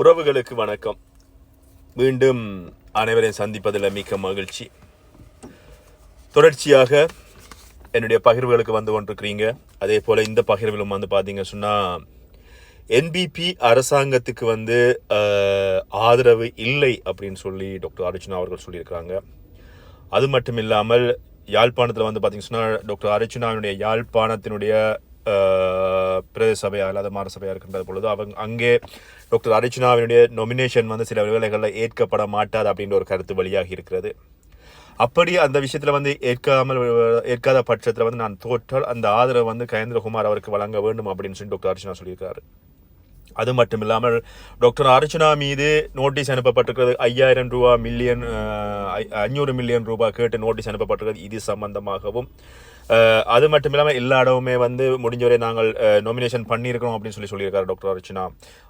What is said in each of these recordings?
உறவுகளுக்கு வணக்கம். மீண்டும் அனைவரையும் சந்திப்பதில் மிக்க மகிழ்ச்சி. தொடர்ச்சியாக என்னுடைய பகிர்வுகளுக்கு வந்து கொண்டிருக்கிறீங்க. அதே போல் இந்த பகிர்விலும் வந்து பார்த்தீங்க சொன்னால் என்பிபி அரசாங்கத்துக்கு வந்து ஆதரவு இல்லை அப்படின்னு சொல்லி டாக்டர் அர்ஜுனா அவர்கள் சொல்லியிருக்கிறாங்க. அது மட்டும் இல்லாமல் யாழ்ப்பாணத்தில் வந்து பார்த்தீங்கன்னா சொன்னால் டாக்டர் அர்ச்சுனாவினுடைய யாழ்ப்பாணத்தினுடைய பிரதேச சபையா இல்லாத மாற சபையாக இருக்கின்ற பொழுது அவங்க அங்கே டாக்டர் அர்ஜுனாவினுடைய நொமினேஷன் வந்து சில வேலைகளில் ஏற்கப்பட மாட்டாது அப்படின்ற ஒரு கருத்து வழியாக இருக்கிறது. அப்படி அந்த விஷயத்தில் வந்து ஏற்காமல் ஏற்காத பட்சத்தில் வந்து நான் தோற்றால் அந்த ஆதரவை வந்து கயேந்திரகுமார் அவருக்கு வழங்க வேண்டும் அப்படின்னு சொல்லி டாக்டர் அர்ச்சனா சொல்லியிருக்காரு. அது மட்டும் இல்லாமல் டாக்டர் அர்ச்சனா மீது நோட்டீஸ் அனுப்பப்பட்டிருக்கிறது ஐயாயிரம் ரூபா மில்லியன் அஞ்சூறு மில்லியன் ரூபாய் கேட்டு நோட்டீஸ் அனுப்பப்பட்டிருக்கிறது. இது சம்பந்தமாகவும் அது மட்டும் இல்லாமல் எல்லா இடமுமே வந்து முடிஞ்சவரை நாங்கள் நாமினேஷன் பண்ணியிருக்கிறோம் அப்படின்னு சொல்லி சொல்லியிருக்காரு டாக்டர் அர்ச்சனா.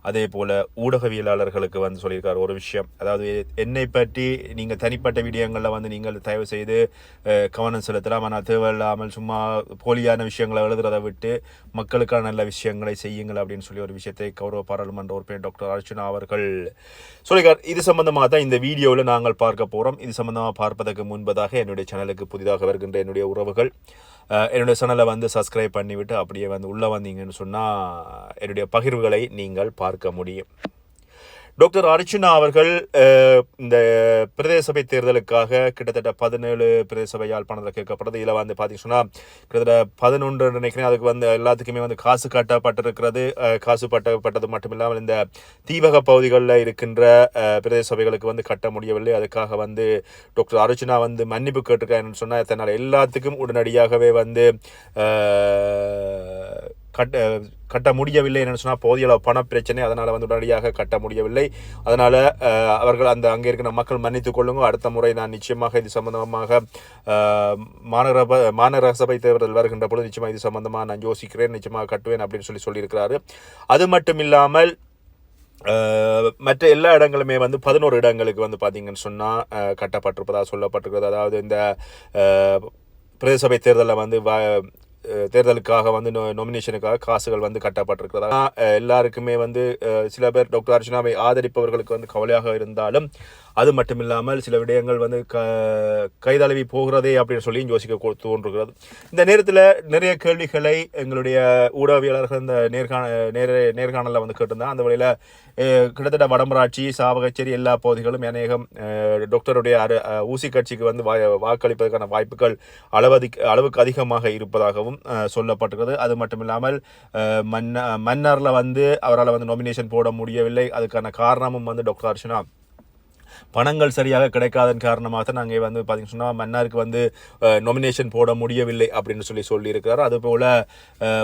அதே போல் ஊடகவியலாளர்களுக்கு வந்து சொல்லியிருக்காரு ஒரு விஷயம். அதாவது என்னை பற்றி நீங்கள் தனிப்பட்ட விடயங்களில் வந்து நீங்கள் தயவு செய்து கவனம் செலுத்தலாம். ஆனால் தேவையில்லாமல் சும்மா போலியான விஷயங்களை எழுதுறதை விட்டு மக்களுக்கான நல்ல விஷயங்களை செய்யுங்கள் அப்படின்னு சொல்லி ஒரு விஷயத்தை கௌரவ பாராளுமன்ற உறுப்பினர் டாக்டர் அர்ச்சனா அவர்கள் சொல்லியிருக்கார். இது சம்பந்தமாக தான் இந்த வீடியோவில் நாங்கள் பார்க்க போகிறோம் இது சம்பந்தமாக பார்ப்பதற்கு முன்பதாக என்னுடைய சேனலுக்கு புதிதாக வருகின்ற என்னுடைய உறவுகள். என்னுடைய சேனலை வந்து சப்ஸ்கிரைப் பண்ணிவிட்டு அப்படியே வந்து உள்ளே வந்தீங்கன்னு சொன்னால் என்னுடைய பகிர்வுகளை நீங்கள் பார்க்க முடியும். டாக்டர் அர்ச்சுனா அவர்கள் இந்த பிரதேச சபை தேர்தலுக்காக கிட்டத்தட்ட பதினேழு பிரதேச சபை யாழ்ப்பாணத்தில் கேட்கப்படுறது இதில் வந்து பார்த்தீங்கன்னா கிட்டத்தட்ட பதினொன்று நினைக்கிறேன். அதுக்கு வந்து எல்லாத்துக்குமே வந்து காசு கட்டப்பட்டிருக்கிறது. காசு பட்டப்பட்டது மட்டும் இல்லாமல் இந்த தீவக பகுதிகளில் இருக்கின்ற பிரதேச சபைகளுக்கு வந்து கட்ட முடியவில்லை. அதுக்காக வந்து டாக்டர் அர்ச்சுனா வந்து மன்னிப்பு கேட்டிருக்காருன்னு சொன்னால் தன்னால் எல்லாத்துக்கும் உடனடியாகவே வந்து கட்ட கட்ட முடியவில்லை என்று சொன்னால் போதிய அளவு பண பிரச்சனை. அதனால் வந்து உடனடியாக கட்ட முடியவில்லை. அதனால் அவர்கள் அந்த அங்கே இருக்கிற மக்கள் மன்னித்து கொள்ளுங்க. அடுத்த முறை நான் நிச்சயமாக இது சம்பந்தமாக மாநகர மாநகர சபை தேர்தல் வருகின்ற பொழுது நிச்சயமாக இது சம்பந்தமாக நான் யோசிக்கிறேன். நிச்சயமாக கட்டுவேன் அப்படின்னு சொல்லி சொல்லியிருக்கிறாரு. அது மட்டும் இல்லாமல் மற்ற எல்லா இடங்களுமே வந்து பதினோரு இடங்களுக்கு வந்து பார்த்தீங்கன்னு சொன்னால் கட்டப்பட்டிருப்பதாக சொல்லப்பட்டிருக்கிறது. அதாவது இந்த பிரதேசபை தேர்தலில் வந்து வ- தேர்தலுக்காக வந்து நோ நொமினேஷனுக்காக காசுகள் வந்து கட்டப்பட்டிருக்கிறதா? எல்லாருக்குமே வந்து சில பேர் டாக்டர் அர்ச்சனாவை ஆதரிப்பவர்களுக்கு வந்து கவலையாக இருந்தாலும் அது மட்டும் இல்லாமல் சில விடயங்கள் வந்து க கைதழுவி போகிறதே அப்படின்னு சொல்லி யோசிக்க தோன்றுகிறது. இந்த நேரத்தில் நிறைய கேள்விகளை எங்களுடைய ஊடகவியலாளர்கள் இந்த நேர்காண நேர நேர்காணலில் வந்து கேட்டிருந்தாங்க. அந்த வழியில் கிட்டத்தட்ட வடமராட்சி சாவகச்சேரி எல்லா பகுதிகளும் அநேகம் டாக்டருடைய அரு ஊசி கட்சிக்கு வந்து வா- வாக்களிப்பதற்கான வாய்ப்புகள் அளவதி அளவுக்கு அதிகமாக இருப்பதாகவும் சொல்லப்பட்டுகிறது சொல்லப்பட்டிருக்கிறது. அது மட்டும் இல்லாமல் மன்ன மன்னரில் வந்து அவரால் வந்து நாமினேஷன் போட முடியவில்லை. அதுக்கான காரணமும் வந்து டாக்டர் அர்ச்சனா பணங்கள் சரியாக கிடைக்காதன் காரணமாக தான் நாங்கள் வந்து பார்த்திங்கன்னு சொன்னால் மன்னாருக்கு வந்து நொமினேஷன் போட முடியவில்லை அப்படின்னு சொல்லி சொல்லியிருக்கிறார். அதுபோல்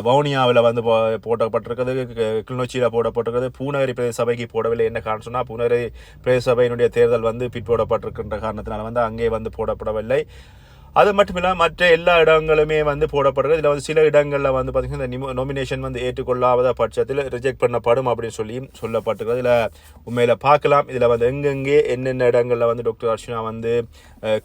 வவுனியாவில் வந்து போ- போடப்பட்டிருக்கிறது கி- கிளிநொச்சியில் போடப்பட்டிருக்கிறது பூநகரி பிரதேச சபைக்கு போடவில்லை என்ன காரணம் சொன்னால் பூநகரி பிரதேச சபையினுடைய தேர்தல் வந்து பிற்போடப்பட்டிருக்கின்ற காரணத்தினால் வந்து அங்கே வந்து போடப்படவில்லை. அது மட்டும் இல்லாமல் மற்ற எல்லா இடங்களுமே வந்து போடப்படுறது இதில் வந்து சில இடங்களில் வந்து பார்த்திங்கன்னா இந்த நொமினேஷன் வந்து ஏற்றுக்கொள்ளாத பட்சத்தில் ரிஜெக்ட் பண்ணப்படும் அப்படின்னு சொல்லியும் சொல்லப்பட்டிருக்கிறது. இதில் உண்மையில் பார்க்கலாம். இதில் வந்து எங்கெங்கே என்னென்ன இடங்களில் வந்து டாக்டர் அர்ச்சனா வந்து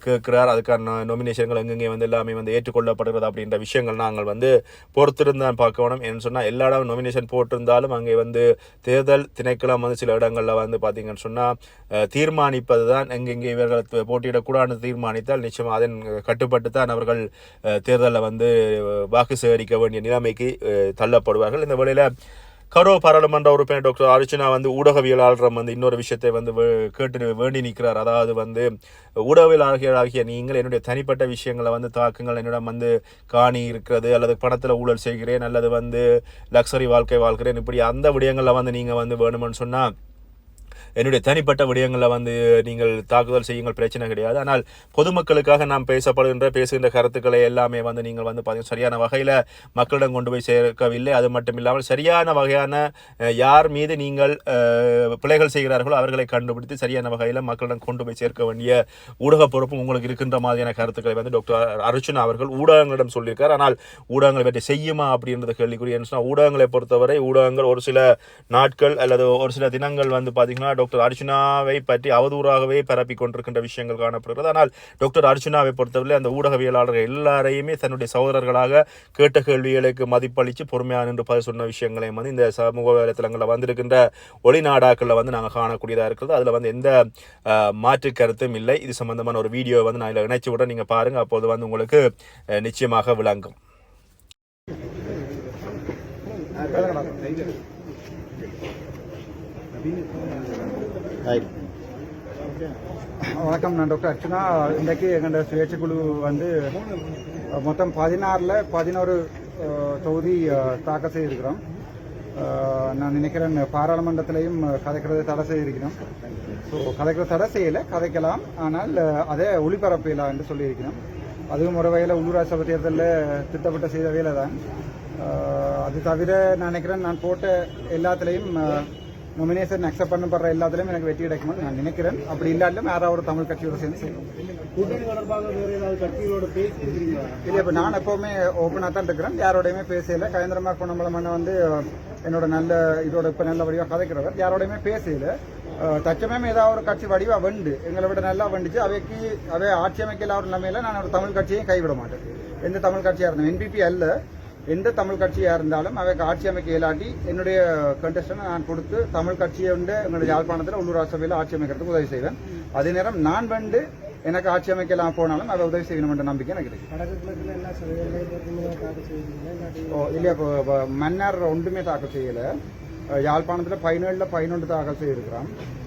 கேட்குறார் கேட்கிறார் அதுக்கான நொமினேஷன்கள் எங்கெங்கே வந்து எல்லாமே வந்து ஏற்றுக்கொள்ளப்படுகிறது அப்படின்ற விஷயங்கள் நாங்கள் வந்து பொறுத்திருந்தான் பார்க்கணும் என்று சொன்னால் எல்லா இடம் நொமினேஷன் போட்டிருந்தாலும் அங்கே வந்து தேர்தல் திணைக்களம் வந்து சில இடங்களில் வந்து பார்த்திங்கன்னு சொன்னால் தீர்மானிப்பது தான் எங்கெங்கே இவர்கள் போட்டியிடக்கூடாதுன்னு தீர்மானித்தால் நிச்சயமாக அதன் கட்டுப்பட்டு தான் அவர்கள் தேர்தலில் வந்து வாக்கு சேகரிக்க வேண்டிய நிலைமைக்கு தள்ளப்படுவார்கள். இந்த வேளையில் கரோ பாராளுமன்ற உறுப்பினர் டாக்டர் அர்ச்சனா வந்து ஊடகவியலாளரம் வந்து இன்னொரு விஷயத்தை வந்து கேட்டு வேண்டி நிற்கிறார். அதாவது வந்து ஊடகவியலாளர்களாகிய நீங்கள் என்னுடைய தனிப்பட்ட விஷயங்களை வந்து தாக்குங்கள். என்னிடம் வந்து காணி இருக்கிறது அல்லது பணத்தில் ஊழல் செய்கிறேன் அல்லது வந்து லக்ஸரி வாழ்க்கை வாழ்கிறேன் இப்படி அந்த விடயங்களில் வந்து நீங்கள் வந்து வேணுமென்னு சொன்னால் என்னுடைய தனிப்பட்ட விடயங்களில் வந்து நீங்கள் தாக்குதல் செய்யுங்கள் பிரச்சனை கிடையாது. ஆனால் பொதுமக்களுக்காக நாம் பேசப்படுகின்ற பேசுகின்ற கருத்துக்களை எல்லாமே வந்து நீங்கள் வந்து பார்த்தீங்கன்னா சரியான வகையில் மக்களிடம் கொண்டு போய் சேர்க்கவில்லை. அது மட்டும் இல்லாமல் சரியான வகையான யார் மீது நீங்கள் பிழைகள் செய்கிறார்களோ அவர்களை கண்டுபிடித்து சரியான வகையில் மக்களிடம் கொண்டு போய் சேர்க்க வேண்டிய ஊடக பொறுப்பும் உங்களுக்கு இருக்கின்ற மாதிரியான கருத்துக்களை வந்து டாக்டர் அர்ச்சுனா அவர்கள் ஊடகங்களிடம் சொல்லியிருக்கார். ஆனால் ஊடகங்களை பற்றி செய்யுமா அப்படின்றது கேள்விக்குரிய என்ன சொன்னால் ஊடகங்களை பொறுத்தவரை ஊடகங்கள் ஒரு சில நாட்கள் அல்லது ஒரு சில தினங்கள் வந்து பார்த்தீங்கன்னா டாக்டர் அர்ஜுனாவை பற்றி அவதூறாகவே பரப்பி கொண்டிருக்கின்ற விஷயங்கள் காணப்படுகிறது. ஆனால் டாக்டர் அர்ஜுனாவை பொறுத்தவரை அந்த ஊடகவியலாளர்கள் எல்லாரையுமே தன்னுடைய சகோதரர்களாக கேட்ட கேள்விகளுக்கு மதிப்பளித்து பொறுமையாக நின்று பதில் சொன்ன விஷயங்களையும் வந்து இந்த சமூக வலைத்தளங்களில் வந்திருக்கின்ற ஒளிநாடாக்களில் வந்து நாங்கள் காணக்கூடியதாக இருக்கிறது. அதில் வந்து எந்த மாற்று கருத்தும் இல்லை. இது சம்பந்தமான ஒரு வீடியோ வந்து நான் இதில் இணைச்சி விட நீங்கள் பாருங்கள் அப்போது வந்து உங்களுக்கு நிச்சயமாக விளங்கும். வணக்கம் நான் டாக்டர் அர்ச்சனா. இன்றைக்கு எங்களோட சுயேட்சை குழு வந்து மொத்தம் பதினாறில் பதினோரு தொகுதி தாக்கல் செய்திருக்கிறோம். நான் நினைக்கிறேன் பாராளுமன்றத்திலையும் கதைக்கிறது தடை செய்திருக்கிறோம். ஸோ கதைக்கிறது தடை செய்யலை கதைக்கலாம். ஆனால் அதே அதை ஒளிபரப்பலாம் என்று சொல்லியிருக்கிறோம். அதுவும் ஒரு வகையில் உள்ளூராட்சி சபை தேர்தலில் திட்டப்பட்ட செய்த வேலை தான் அது தவிர நான் நினைக்கிறேன் நான் போட்ட எல்லாத்துலேயும் நொமினேஷன் அக்செப்ட் பண்ணப்படுற எல்லாத்துலயும் எனக்கு வெற்றி கிடைக்கும்னு நான் நினைக்கிறேன். அப்படி இல்லாட்டிலும் யாராவது ஒரு தமிழ் கட்சியோட சேர்ந்து பேசியிருக்கிறீங்களா இல்லை இப்போ நான் எப்பவுமே ஓப்பனாக தான் இருக்கிறேன். யாரோடையுமே பேசல. கயந்திரமா பொன்னம்பலமான வந்து என்னோட நல்ல இதோட இப்போ நல்ல வடிவாக கதைக்கிறவர். யாரோடையுமே பேசல. தற்சமயம் ஏதாவது ஒரு கட்சி வடிவா வெண்டு. எங்களை விட நல்லா வெண்டுச்சு. அவைக்கு அவை ஆட்சி அமைக்கல ஒரு நிலைமையில நான் ஒரு தமிழ் கட்சியையும் கைவிட மாட்டேன். எந்த தமிழ் கட்சியாக இருந்தோம் என்பிபி அல்ல. எந்த தமிழ் கட்சியாக இருந்தாலும் அவைக்கு ஆட்சி அமைக்க இயலாட்டி என்னுடைய கண்டஸ்டனை நான் கொடுத்து தமிழ் கட்சியை வந்து எங்களுடைய யாழ்ப்பாணத்தில் உள்ளூராட்சி சபையில் ஆட்சி அமைக்கிறதுக்கு உதவி செய்வேன். அதே நேரம் நான் வந்து எனக்கு ஆட்சி அமைக்கலாம் போனாலும் அதை உதவி செய்யணும் என்ற நம்பிக்கை எனக்கு இருக்கு. ஓ இல்லையா இப்போ மன்னர் ஒன்றுமே தாக்கல் செய்யலை. யாழ்ப்பாணத்தில் பதினேழில் பதினொன்று தாக்கல் செய்திருக்கிறோம் அஹ்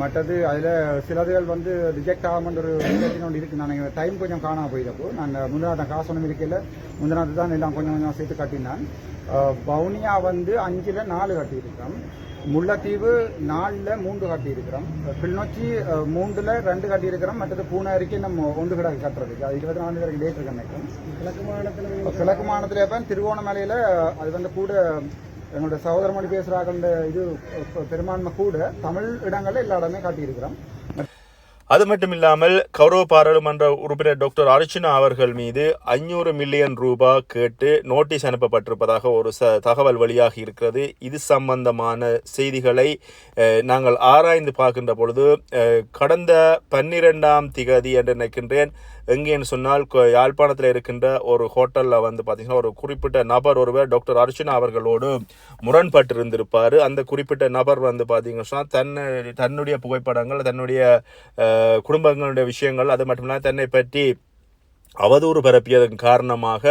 மற்றது அதில் சிலதுகள் வந்து ரிஜெக்ட் ஆகாமல் ஒரு ஒன்று இருக்குது நான் டைம் கொஞ்சம் காணாம போயிட்டப்போ நான் முந்தினாத்த காசு ஒன்றும் இருக்கையில் முந்தினாத்து தான் எல்லாம் கொஞ்சம் கொஞ்சம் சேர்த்து கட்டினான். பவுனியா வந்து அஞ்சில் நாலு கட்டியிருக்கிறோம். முல்லைத்தீவு நாலில் மூன்று கட்டியிருக்கிறோம். கிளிநொச்சி மூன்றுல ரெண்டு கட்டியிருக்கிறோம். மற்றது பூனாரிக்கு நம்ம ஒன்று கிடக்கு கட்டுறதுக்கு. அது இருபத்தி நாலு வரைக்கும் டேட் இருக்கு கிழக்கு மாநிலத்தில் கிழக்கு மாநிலத்தில் திருவோணமலையில் அது வந்து கூட எங்களோட சகோதர மொழி பேசுகிறாங்க இது பெரும்பான்மை கூட தமிழ் இடங்கள்ல எல்லா இடமே காட்டியிருக்கிறோம். அது மட்டும் இல்லாமல் கௌரவ பாராளுமன்ற உறுப்பினர் டாக்டர் அர்ச்சுனா அவர்கள் மீது ஐநூறு மில்லியன் ரூபாய் கேட்டு நோட்டீஸ் அனுப்பப்பட்டிருப்பதாக ஒரு ச தகவல் வெளியாகி இருக்கிறது. இது சம்பந்தமான செய்திகளை நாங்கள் ஆராய்ந்து பார்க்கின்ற பொழுது கடந்த பன்னிரெண்டாம் திகதி என்று நினைக்கின்றேன் எங்கேன்னு சொன்னால் யாழ்ப்பாணத்தில் இருக்கின்ற ஒரு ஹோட்டலில் வந்து பார்த்திங்கன்னா ஒரு குறிப்பிட்ட நபர் ஒருவர் டாக்டர் அர்ச்சனா அவர்களோடு முரண்பட்டு இருந்திருப்பார் அந்த குறிப்பிட்ட நபர் வந்து பார்த்திங்கன்னா தன்னை தன்னுடைய புகைப்படங்கள் தன்னுடைய குடும்பங்களுடைய விஷயங்கள் அது மட்டும் இல்லாமல் தன்னை பற்றி அவதூறு பரப்பியதன் காரணமாக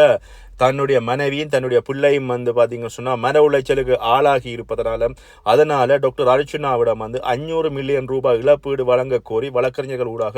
தன்னுடைய மனைவியும் தன்னுடைய பிள்ளையும் வந்து பார்த்தீங்கன்னு சொன்னால் மன உளைச்சலுக்கு ஆளாகி இருப்பதனால அதனால் டாக்டர் அர்ச்சுனாவிடம் வந்து அஞ்சூறு மில்லியன் ரூபாய் இழப்பீடு வழங்க கோரி வழக்கறிஞர்கள் ஊடாக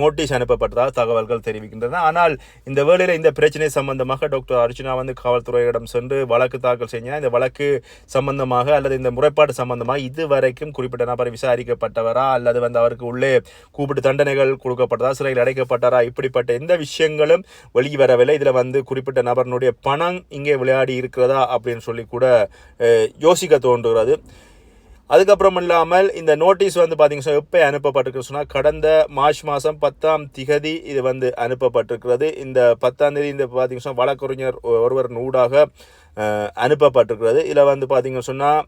நோட்டீஸ் அனுப்பப்பட்டதாக தகவல்கள் தெரிவிக்கின்றன. ஆனால் இந்த வேளையில் இந்த பிரச்சனை சம்பந்தமாக டாக்டர் அர்ச்சுனா வந்து காவல்துறையிடம் சென்று வழக்கு தாக்கல் செஞ்சால் இந்த வழக்கு சம்பந்தமாக அல்லது இந்த முறைப்பாடு சம்பந்தமாக இதுவரைக்கும் குறிப்பிட்ட நபர் விசாரிக்கப்பட்டவரா? அல்லது வந்து அவருக்கு உள்ளே கூப்பிட்டு தண்டனைகள் கொடுக்கப்பட்டதா? சிறையில் அடைக்கப்பட்டாரா? இப்படிப்பட்ட எந்த விஷயங்களும் வெளிவரவில்லை. இதில் வந்து குறிப்பிட்ட நபர் அவனுடைய பணம் இங்கே விளையாடி இருக்கிறதா அப்படின்னு சொல்லி கூட யோசிக்க தோன்றுகிறது. அதுக்கப்புறம் இல்லாமல் இந்த நோட்டீஸ் வந்து பார்த்தீங்கன்னா எப்போ அனுப்பப்பட்டிருக்கு சொன்னால் கடந்த மார்ச் மாதம் பத்தாம் திகதி இது வந்து அனுப்பப்பட்டிருக்கிறது. இந்த பத்தாம் தேதி இந்த பார்த்தீங்கன்னா வழக்கறிஞர் ஒருவர் நூடாக அனுப்பப்பட்டிருக்கிறது. இதில் வந்து பார்த்தீங்கன்னு சொன்னால்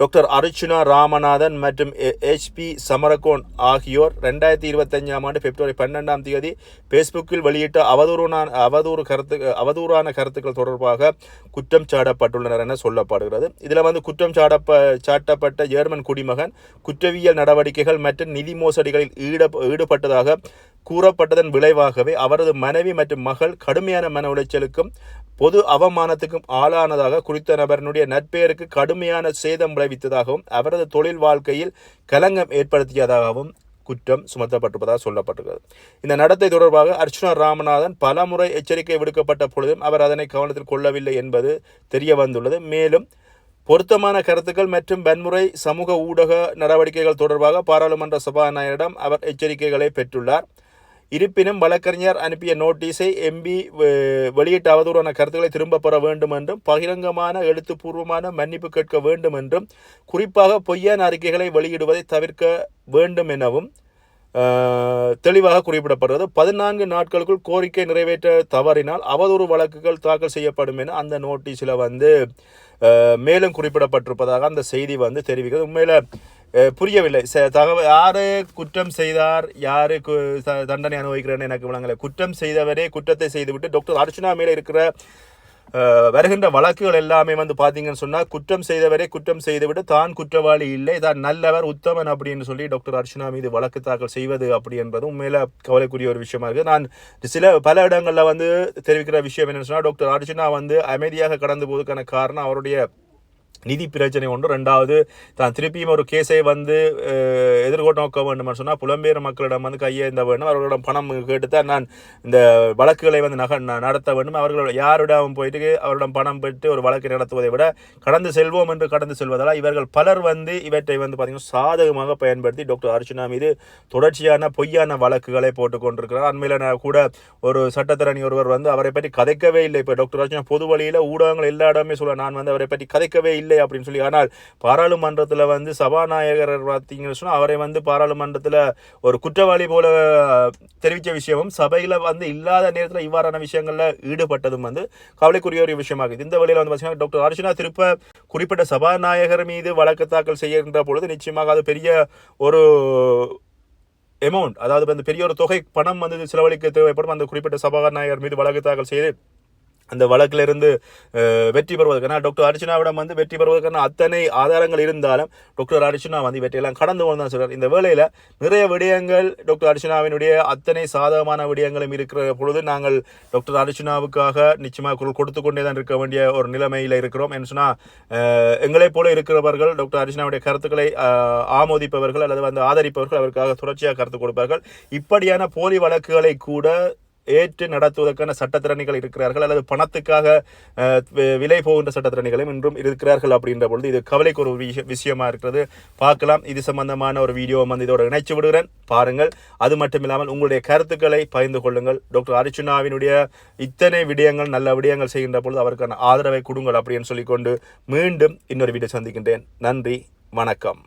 டாக்டர் அர்ச்சுனா ராமநாதன் மற்றும் ஹெச்பி சமரகோன் ஆகியோர் ரெண்டாயிரத்தி இருபத்தஞ்சாம் ஆண்டு பிப்ரவரி பன்னெண்டாம் தேதி ஃபேஸ்புக்கில் வெளியிட்ட அவதூறான அவதூறு கருத்து அவதூறான கருத்துக்கள் தொடர்பாக குற்றம் சாட்டப்பட்டுள்ளனர் என சொல்லப்படுகிறது. இதில் வந்து குற்றம் சாடப்ப சாட்டப்பட்ட ஜெர்மன் குடிமகன் குற்றவியல் நடவடிக்கைகள் மற்றும் நிதி மோசடிகளில் ஈட ஈடுபட்டதாக கூறப்பட்டதன் விளைவாகவே அவரது மனைவி மற்றும் மகள் கடுமையான மன உளைச்சலுக்கும் பொது அவமானத்துக்கும் ஆளானதாக குறித்த நபரினுடைய நட்பெயருக்கு கடுமையான சேதம் விளைவித்ததாகவும் அவரது தொழில் வாழ்க்கையில் கலங்கம் ஏற்படுத்தியதாகவும் குற்றம் சுமத்தப்பட்டிருப்பதாக சொல்லப்பட்டுள்ளது இந்த நடத்தை தொடர்பாக அர்ச்சுனா ராமநாதன் பலமுறை எச்சரிக்கை விடுக்கப்பட்ட பொழுதும் அவர் அதனை கவனத்தில் கொள்ளவில்லை என்பது தெரிய வந்துள்ளது மேலும் பொருத்தமான கருத்துக்கள் மற்றும் வன்முறை சமூக ஊடக நடவடிக்கைகள் தொடர்பாக பாராளுமன்ற சபாநாயகரிடம் அவர் எச்சரிக்கைகளை பெற்றுள்ளார். இருப்பினும் வழக்கறிஞர் அனுப்பிய நோட்டீஸை எம்பி வெளியிட்ட அவதூறான கருத்துக்களை திரும்ப பெற வேண்டும் என்றும் பகிரங்கமான எழுத்துப்பூர்வமான மன்னிப்பு கேட்க வேண்டும் என்றும் குறிப்பாக பொய்யான அறிக்கைகளை வெளியிடுவதை தவிர்க்க வேண்டும் எனவும் தெளிவாக குறிப்பிடப்படுறது பதினான்கு நாட்களுக்குள் கோரிக்கை நிறைவேற்ற தவறினால் அவதூறு வழக்குகள் தாக்கல் செய்யப்படும் என அந்த நோட்டீஸில் வந்து மேலும் குறிப்பிடப்பட்டிருப்பதாக அந்த செய்தி வந்து தெரிவிக்கிறது. உண்மையில் புரியவில்லை. ச- தகவல் யாரு குற்றம் செய்தார்? யாரு த- தண்டனை அனுபவிக்கிறேன்னு எனக்கு விளங்கலை. குற்றம் செய்தவரே குற்றத்தை செய்துவிட்டு டாக்டர் அர்ச்சனா மேலே இருக்கிற வருகின்ற வழக்குகள் எல்லாமே வந்து பார்த்தீங்கன்னு சொன்னால் குற்றம் செய்தவரே குற்றம் செய்துவிட்டு தான் குற்றவாளி இல்லை தான் நல்லவர் உத்தமன் அப்படின்னு சொல்லி டாக்டர் அர்ச்சனா மீது வழக்கு தாக்கல் செய்வது அப்படி என்பது உண்மையில கவலைக்குரிய ஒரு விஷயமா இருக்குது. நான் சில பல இடங்களில் வந்து தெரிவிக்கிற விஷயம் என்னென்னு சொன்னால் டாக்டர் அர்ச்சனா வந்து அமைதியாக கடந்து போவதற்கான காரணம் அவருடைய நிதி பிரச்சனை ஒன்று. ரெண்டாவது தான் திருப்பியும் ஒரு கேஸை வந்து அஹ், எதிர்கொண்டு நோக்க வேண்டும்னு சொன்னால் புலம்பெயர் மக்களிடம் வந்து கையேந்த வேண்டும். அவர்களிடம் பணம் கேட்டுத்தான் நான் இந்த வழக்குகளை வந்து நக ந- நடத்த வேண்டும். அவர்களோட யாரிடம் போயிட்டு அவரிடம் பணம் பெற்று ஒரு வழக்கு நடத்துவதை விட கடந்து செல்வோம் என்று கடந்து செல்வதால் இவர்கள் பலர் வந்து இவற்றை வந்து பார்த்திங்கன்னா சாதகமாக பயன்படுத்தி டாக்டர் அர்ச்சனா மீது தொடர்ச்சியான பொய்யான வழக்குகளை போட்டுக்கொண்டிருக்கிறார் அண்மையில் நான் கூட ஒரு சட்டத்தரணி ஒருவர் வந்து அவரை பற்றி கதைக்கவே இல்லை. இப்போ டாக்டர் அர்ச்சனா பொது வழியில் ஊடகங்கள் எல்லா இடமே சொல்ல நான் வந்து அவரை பற்றி கதைக்கவே இல்லை. அப்படின்னு சொல்லி. ஆனால் பாராளுமன்றத்தில் வந்து சபாநாயகர் பார்த்தீங்கன்னு சொன்னால் அவரை வந்து பாராளுமன்றத்தில் ஒரு குற்றவாளி போல தெரிவித்த விஷயமும் சபையில் வந்து இல்லாத நேரத்தில் இவ்வாறான விஷயங்களில் ஈடுபட்டதும் வந்து கவலைக்குரிய ஒரு விஷயமாகுது. இந்த வழியில் வந்து பார்த்தீங்கன்னா டாக்டர் அர்ச்சனா திருப்ப குறிப்பிட்ட சபாநாயகர் மீது வழக்கு தாக்கல் செய்கின்ற பொழுது நிச்சயமாக அது பெரிய ஒரு எமௌண்ட் அதாவது வந்து பெரிய ஒரு தொகை பணம் வந்து செலவழிக்க தேவைப்படும். அந்த குறிப்பிட்ட சபாநாயகர் மீது வழக்கு தாக்கல் செய்து அந்த வழக்கிலிருந்து வெற்றி பெறுவதற்கான டாக்டர் அர்ச்சனாவிடம் வந்து வெற்றி பெறுவதற்கான அத்தனை ஆதாரங்கள் இருந்தாலும் டாக்டர் அர்ச்சனா வந்து வெற்றியெல்லாம் கடந்து கொண்டு தான் சொல்றார். இந்த வேளையில் நிறைய விடயங்கள் டாக்டர் அர்ச்சனாவினுடைய அத்தனை சாதகமான விடயங்களும் இருக்கிற பொழுது நாங்கள் டாக்டர் அர்ச்சனாவுக்காக நிச்சயமாக குரல் கொடுத்து கொண்டே தான் இருக்க வேண்டிய ஒரு நிலைமையில் இருக்கிறோம் என்று சொன்னால் எங்களைப் போல இருக்கிறவர்கள் டாக்டர் அர்ச்சனாவுடைய கருத்துக்களை ஆமோதிப்பவர்கள் அல்லது வந்து ஆதரிப்பவர்கள் அவருக்காக தொடர்ச்சியாக கருத்து கொடுப்பார்கள். இப்படியான போலி வழக்குகளை கூட ஏற்று நடத்துவதற்கான சட்டத்திறனிகள் இருக்கிறார்கள் அல்லது பணத்துக்காக விலை போகின்ற சட்டத்திறனிகளும் இன்றும் இருக்கிறார்கள் அப்படின்ற பொழுது இது கவலைக்கு ஒரு விஷய விஷயமா இருக்கிறது. பார்க்கலாம். இது சம்பந்தமான ஒரு வீடியோ வந்து இதோட இணைச்சு விடுகிறேன். பாருங்கள். அது மட்டும் இல்லாமல் உங்களுடைய கருத்துக்களை பகிர்ந்து கொள்ளுங்கள். டாக்டர் அர்ச்சுனாவினுடைய இத்தனை விடயங்கள் நல்ல விடயங்கள் செய்கின்ற பொழுது அவருக்கான ஆதரவை கொடுங்கள் அப்படின்னு சொல்லிக்கொண்டு மீண்டும் இன்னொரு வீடியோ சந்திக்கின்றேன். நன்றி. வணக்கம்.